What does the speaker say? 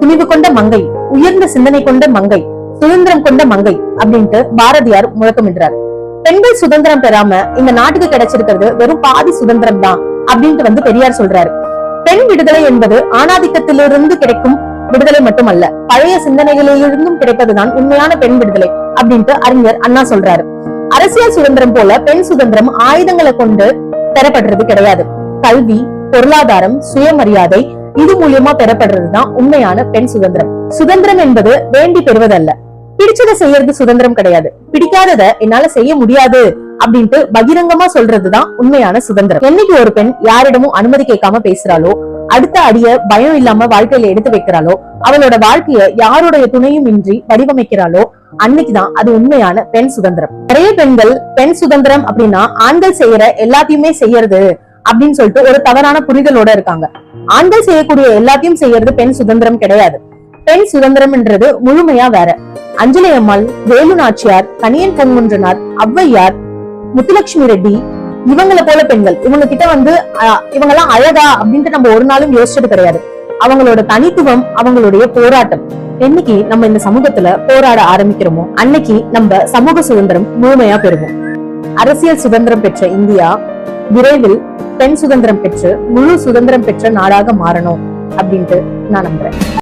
துணிவு கொண்ட மங்கை உயர்ந்த சிந்தனை கொண்ட மங்கை சுதந்திரம் கொண்ட மங்கை அப்படின்ட்டு பாரதியார் முழக்கமிடுறார் பெண்கள் சுதந்திரம் பெறாம இந்த நாட்டுக்கு கிடைச்சிருக்கிறது வெறும் பாதி சுதந்திரம் தான் அப்படின்ட்டு வந்து பெரியார் சொல்றாரு. பெண் விடுதலை என்பது ஆணாதிக்கத்திலிருந்து கிடைக்கும் விடுதலை மட்டுமல்ல பழைய சிந்தனைகளிலிருந்தும் கிடைப்பதுதான் உண்மையான பெண் விடுதலை அப்படின்ட்டு அறிஞர் அண்ணா சொல்றாரு. அரசியல் சுதந்திரம் போல பெண் சுதந்திரம் ஆயுதங்களை கொண்டு பெறப்படுறது கிடையாது. கல்வி பொருளாதாரம் சுயமரியாதை இது மூலியமா பெறப்படுறதுதான் உண்மையான பெண் சுதந்திரம். சுதந்திரம் என்பது வேண்டி பெறுவதல்ல. பிடிச்சதை செய்யறது சுதந்திரம் கிடையாது. பிடிக்காதத என்னால செய்ய முடியாது அப்படின்ட்டு பகிரங்கமா சொல்றதுதான் உண்மையான சுதந்திரம். என்னைக்கு ஒரு பெண் யாரிடமும் அனுமதி கேட்காம பேசுறாளோ அடுத்த அடிய பயம் இல்லாம வாழ்க்கையில எடுத்து வைக்கிறாளோ அவளோட வாழ்க்கைய யாருடைய துணையும் இன்றி வடிவமைக்கிறாளோ அன்னைக்குதான் அது உண்மையான பெண் சுதந்திரம். நிறைய பெண்கள் பெண் சுதந்திரம் அப்படின்னா ஆண்கள் செய்யற எல்லாத்தையுமே செய்யறது அப்படின்னு சொல்லிட்டு ஒரு தவறான புரிதலோட இருக்காங்க. ஆண்கள் செய்யக்கூடிய எல்லாத்தையும் செய்யறது பெண் சுதந்திரம் கிடையாது. பெண் சுதந்திரம்ன்றது முழுமையா வேற. அஞ்சலி அம்மாள் வேலு நாச்சியார் கனியன் பொன்முன்றனார் ஔவையார் முத்துலட்சுமி ரெட்டி இவங்களை போல பெண்கள். இவங்க கிட்ட வந்து இவங்க எல்லாம் அழகா அப்படின்ட்டு நம்ம ஒரு நாளும் யோசிச்சது கிடையாது. அவங்களோட தனித்துவம் அவங்களுடைய போராட்டம். என்னைக்கு நம்ம இந்த சமூகத்துல போராட ஆரம்பிக்கிறோமோ அன்னைக்கு நம்ம சமூக சுதந்திரம் முழுமையா பெறுவோம். அரசியல் சுதந்திரம் பெற்ற இந்தியா விரைவில் பெண் சுதந்திரம் பெற்று முழு சுதந்திரம் பெற்ற நாடாக மாறணும் அப்படின்ட்டு நான் நம்புறேன்.